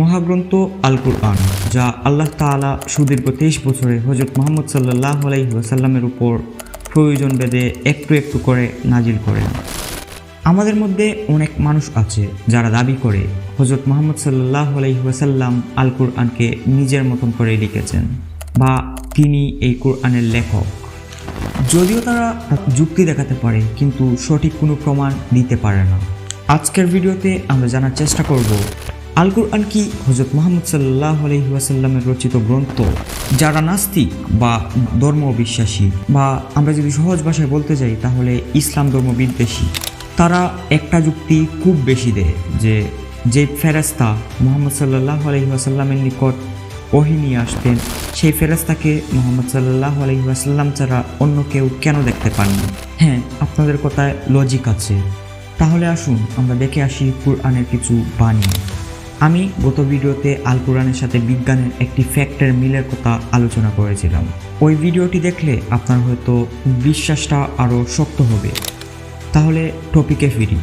মহাগ্রন্থ আল কুরআন যা আল্লাহ তাআলা সুদীর্ঘ তেইশ বছরে হজরত মোহাম্মদ সাল্লাহ আলাইসাল্লামের উপর প্রয়োজন বেদে একটু একটু করে নাজিল করেন। আমাদের মধ্যে অনেক মানুষ আছে যারা দাবি করে হজরত মোহাম্মদ সাল্লাহ আলাইসাল্লাম আল কুরআনকে নিজের মতন করে লিখেছেন বা তিনি এই কুরআনের লেখক। যদিও তারা যুক্তি দেখাতে পারে, কিন্তু সঠিক কোনো প্রমাণ দিতে পারে না। আজকের ভিডিওতে আমরা জানার চেষ্টা করব আল কুরআন কি হজরত মোহাম্মদ সাল্লাহ আলহিহাসাল্লামের রচিত গ্রন্থ, যারা নাস্তিক বা ধর্ম বিশ্বাসী বা আমরা যদি সহজ ভাষায় বলতে যাই, তাহলে ইসলাম ধর্ম বিদ্বেষী। তারা একটা যুক্তি খুব বেশি দেয় যে যে ফেরেস্তা মোহাম্মদ সাল্লাহ আলহিহাসাল্লামের নিকট ওহি নিয়ে আসতেন, সেই ফেরেস্তাকে মোহাম্মদ সাল্লাহ আলহিহাসাল্লাম ছাড়া অন্য কেউ কেন দেখতে পাননি? হ্যাঁ আপনাদের কথায় লজিক আছে। তাহলে আসুন, আমরা দেখে আসি কুরআনের কিছু বাণী। আমি গত ভিডিওতে আল কোরআনের সাথে বিজ্ঞানের একটি ফ্যাক্টের মিলের কথা আলোচনা করেছিলাম। ওই ভিডিওটি দেখলে আপনার হয়তো বিশ্বাসটা আরও শক্ত হবে। তাহলে টপিকে ফিরি।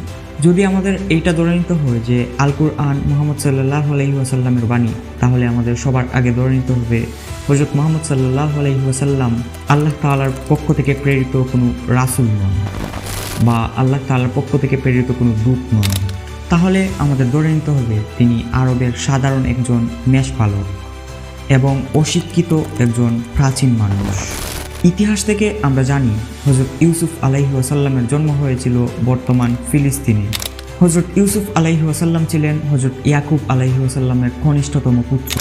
যদি আমাদের এইটা ধরে নিতে হয় যে আল কুরআন মোহাম্মদ সাল্লাহ আলহি ওয়াসাল্লামের বাণী, তাহলে আমাদের সবার আগে ধরে নিতে হবে হজরত মোহাম্মদ সাল্লাহ আলহি ওয়াসাল্লাম আল্লাহ তালার পক্ষ থেকে প্রেরিত কোনো রাসুল নন বা আল্লাহ তালার পক্ষ থেকে প্রেরিত কোনো দূত নন। তাহলে আমাদের ধরে নিতে হবে তিনি আরবের সাধারণ একজন মেষপালক এবং অশিক্ষিত একজন প্রাচীন মানুষ। ইতিহাস থেকে আমরা জানি হজরত ইউসুফ আলাইহি জন্ম হয়েছিল বর্তমান ফিলিস্তিনে। হজরত ইউসুফ আলাইহি ওয়াসাল্লাম ছিলেন হজরত ইয়াকুব আলাইহি ওয়াসাল্লামের কনিষ্ঠতম পুত্র।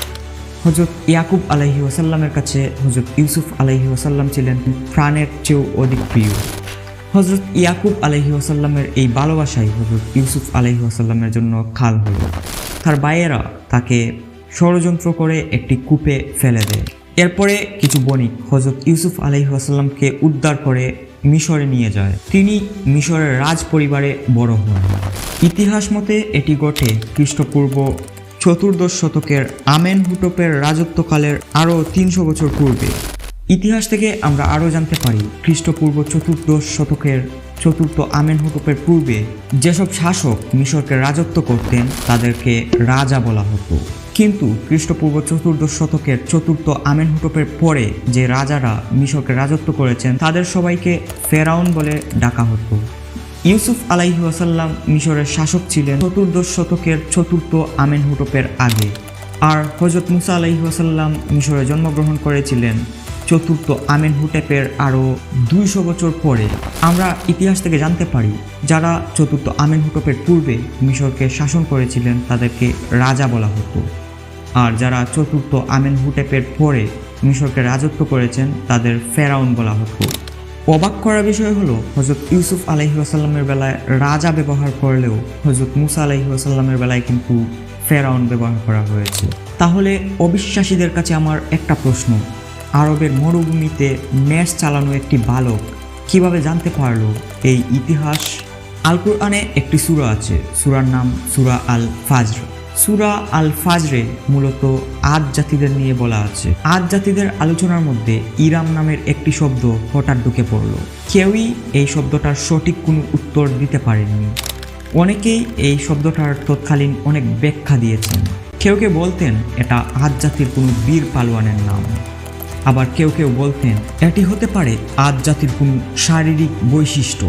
হজরত ইয়াকুব আলাইহি ওয়াসাল্লামের কাছে হজরত ইউসুফ আলাইহি ওয়াসাল্লাম ছিলেন প্রাণের চেয়েও অধিক প্রিয়। হজরত ইয়াকুব আলহি আসাল্লামের এই ভালোবাসাই হজরত ইউসুফ আলহি আসাল্লামের জন্য খাল হলো তার ভাইয়েরা তাকে ষড়যন্ত্র করে একটি কূপে ফেলে দেয়। এরপরে কিছু বণিক হজরত ইউসুফ আলহি আসাল্লামকে উদ্ধার করে মিশরে নিয়ে যায়। তিনি মিশরের রাজ পরিবারে বড় হন। ইতিহাস মতে এটি ঘটে খ্রিস্টপূর্ব চতুর্দশ শতকের আমেন হুটপের রাজত্বকালের আরও তিনশো বছর পূর্বে। ইতিহাস থেকে আমরা আরও জানতে পারি খ্রিস্টপূর্ব চতুর্দশ শতকের চতুর্থ আমেনহুটপের পূর্বে যেসব শাসক মিশরকে রাজত্ব করতেন, তাদেরকে রাজা বলা হতো। কিন্তু খ্রিস্টপূর্ব চতুর্দশ শতকের চতুর্থ আমেনহুটপের পরে যে রাজারা মিশরকে রাজত্ব করেছেন, তাদের সবাইকে ফেরাউন বলে ডাকা হতো। ইউসুফ আলাইহি ওয়াসাল্লাম মিশরের শাসক ছিলেন চতুর্দশ শতকের চতুর্থ আমেনহুটপের আগে। আর হজরত মুসা আলাইহি ওয়াসাল্লাম মিশরে জন্মগ্রহণ করেছিলেন চতুর্থ আমেন হুটেপের আরও দুইশো বছর পরে আমরা ইতিহাস থেকে জানতে পারি, যারা চতুর্থ আমেন হুটপের পূর্বে মিশরকে শাসন করেছিলেন তাদেরকে রাজা বলা হতো। আর যারা চতুর্থ আমেন হুটেপের পরে মিশরকে রাজত্ব করেছেন, তাদের ফেরাউন বলা হতো। অবাক করার বিষয় হলো হজরত ইউসুফ আলহি আসাল্লামের বেলায় রাজা ব্যবহার করলেও হজরত মুসা আলহি আসাল্লামের বেলায় কিন্তু ফেরাউন ব্যবহার করা হয়েছে। তাহলে অবিশ্বাসীদের কাছে আমার একটা প্রশ্ন আরবের মরুভূমিতে ম্যাচ চালানো একটি বালক। কীভাবে জানতে পারল এই ইতিহাস? আল কোরআনে একটি সূরা আছে। সূরার নাম সূরা আল ফাজর সুরা আল ফাজরে মূলত আদ জাতিদের নিয়ে বলা আছে। আদ জাতিদের আলোচনার মধ্যে ইরাম নামের একটি শব্দ হঠাৎ ঢুকে পড়ল। কেউই এই শব্দটার সঠিক কোনো উত্তর দিতে পারেননি। অনেকেই এই শব্দটার তৎকালীন অনেক ব্যাখ্যা দিয়েছেন। কেউ কেউ বলতেন এটা আদ জাতির কোনো বীর পালোয়ানের নাম। আবার কেউ কেউ বলতেন, এটি হতে পারে আদ জাতির কোন শারীরিক বৈশিষ্ট্য।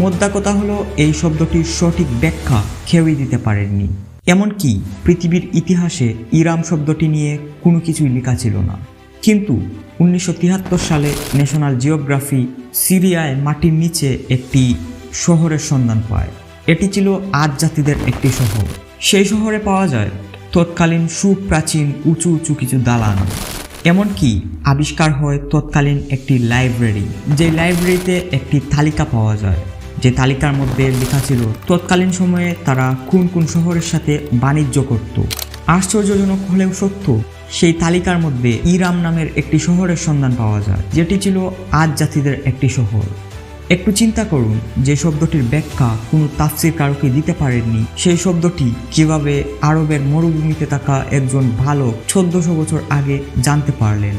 মোদ্দা কথা হলো এই শব্দটির সঠিক ব্যাখ্যা কেউই দিতে পারেননি। এমনকি পৃথিবীর ইতিহাসে ইরাম শব্দটি নিয়ে কোনো কিছুই লেখা ছিল না। কিন্তু উনিশশো তিয়াত্তর সালে ন্যাশনাল জিওগ্রাফি সিরিয়ায় মাটির নিচে একটি শহরের সন্ধান পায়। এটি ছিল আদ জাতিদের একটি শহর। সেই শহরে পাওয়া যায় তৎকালীন সুপ্রাচীন উঁচু উঁচু কিছু দালান। এমনকি আবিষ্কার হয় তৎকালীন একটি লাইব্রেরি, যে লাইব্রেরিতে একটি তালিকা পাওয়া যায়। যে তালিকার মধ্যে লেখা ছিল, তৎকালীন সময়ে তারা কোন কোন শহরের সাথে বাণিজ্য করত। আশ্চর্যজনক হলেও সত্য, সেই তালিকার মধ্যে ইরাম নামের একটি শহরের সন্ধান পাওয়া যায়, যেটি ছিল আজ জাতিদের একটি শহর। একটু চিন্তা করুন, যে শব্দটির ব্যাখ্যা কোনো তাফসির কারোকে দিতে পারেননি। সেই শব্দটি কীভাবে আরবের মরুভূমিতে থাকা একজন ভালো চোদ্দশো বছর আগে জানতে পারলেন।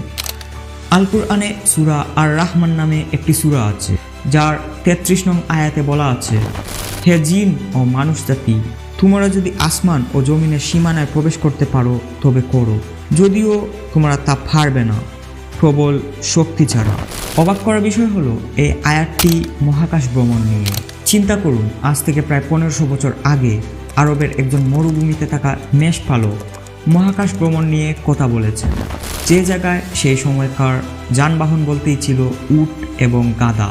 আল কুরআনে সুরা আর রাহমান নামে একটি সুরা আছে, যার তেত্রিশ নং আয়াতে বলা আছে, হে জিন ও মানুষ জাতি, তোমরা যদি আসমান ও জমিনের সীমানায় প্রবেশ করতে পারো, তবে করো। যদিও তোমরা তা পারবে না। প্রবল শক্তি ছাড়া। অবাক করার বিষয় হলো, এই আয়াতটি মহাকাশ ভ্রমণ নিয়ে। চিন্তা করুন, আজ থেকে প্রায় পনেরোশো বছর আগে আরবের একজন মরুভূমিতে থাকা মেষপালক মহাকাশ ভ্রমণ নিয়ে কথা বলেছেন। যে জায়গায় সেই সময়কার যানবাহন বলতেই ছিল উট এবং গাদা।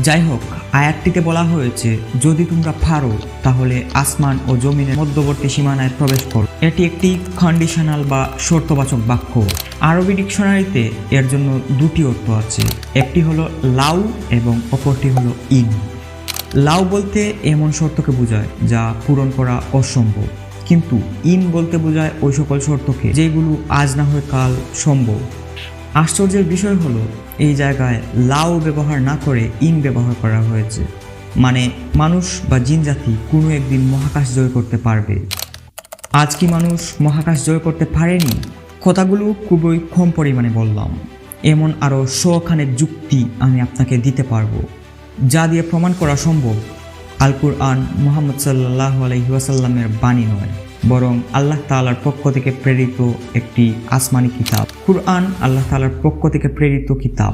যাই হোক, আয়াতটিতে বলা হয়েছে, যদি তোমরা পারো, তাহলে আসমান ও জমিনের মধ্যবর্তী সীমানায় প্রবেশ করো। এটি একটি কন্ডিশনাল বা শর্তবাচক বাক্য। আরবি ডিকশনারিতে এর জন্য দুটি অর্থ আছে। একটি হলো লাউ এবং অপরটি হলো ইন। লাউ বলতে এমন শর্তকে বোঝায় যা পূরণ করা অসম্ভব। কিন্তু ইন বলতে বোঝায় ওই সকল শর্তকে, যেগুলো আজ না হয় কাল সম্ভব। আশ্চর্যের বিষয় হলো, এই জায়গায় লাউ ব্যবহার না করে ইন ব্যবহার করা হয়েছে। মানে মানুষ বা জিনজাতি কোনো একদিন মহাকাশ জয় করতে পারবে। আজ কি মানুষ মহাকাশ জয় করতে পারেনি? কথাগুলো খুবই কম পরিমাণে বললাম। এমন আরও শখানেক যুক্তি আমি আপনাকে দিতে পারব, যা দিয়ে প্রমাণ করা সম্ভব আল কুরআন মোহাম্মদ সাল্লাহ আলহিহাসাল্লামের বাণী নয়, বরং আল্লাহ তালার পক্ষ থেকে প্রেরিত একটি আসমানি কিতাব। কুরআন আল্লাহ তালার পক্ষ থেকে প্রেরিত কিতাব।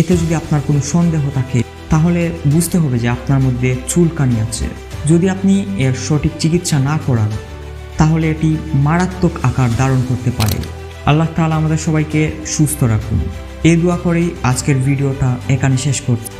এতে যদি আপনার কোনো সন্দেহ থাকে, তাহলে বুঝতে হবে যে আপনার মধ্যে চুলকানি আছে। যদি আপনি এর সঠিক চিকিৎসা না করান, তাহলে এটি মারাত্মক আকার ধারণ করতে পারে। আল্লাহ তালা আমাদের সবাইকে সুস্থ রাখুন। এই দোয়া করেই আজকের ভিডিওটা এখানে শেষ করছি।